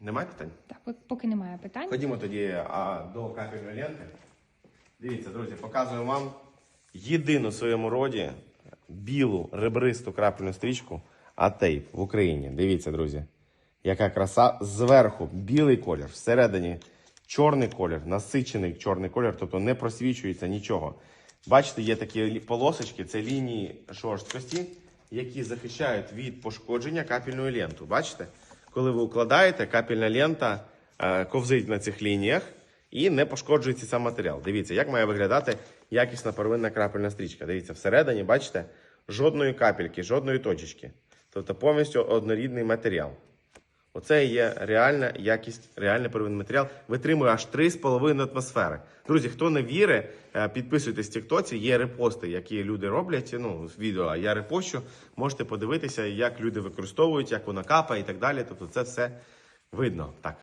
Немає питань? Так, поки немає питань. Ходімо тоді а, до капельної ленти. Дивіться, друзі, показую вам єдину в своєму роді білу ребристу крапельну стрічку Атейп в Україні. Дивіться, друзі, яка краса. Зверху білий колір, всередині чорний колір, насичений чорний колір, тобто не просвічується нічого. Бачите, є такі полосочки, це лінії жорсткості, які захищають від пошкодження капельної ленту. Бачите? Коли ви укладаєте, капельна лента е, ковзить на цих лініях і не пошкоджується сам матеріал. Дивіться, як має виглядати якісна первинна крапельна стрічка. Дивіться, всередині, бачите, жодної капельки, жодної точечки. Тобто повністю однорідний матеріал. Оце є реальна якість, реальний первинний матеріал. Витримує аж 3,5 атмосфери. Друзі, хто не вірить, е, підписуйтесь в Тіктоці. Є репости, які люди роблять. Ну, відео, я репощу. Можете подивитися, як люди використовують, як воно капає і так далі. Тобто це все видно. Так.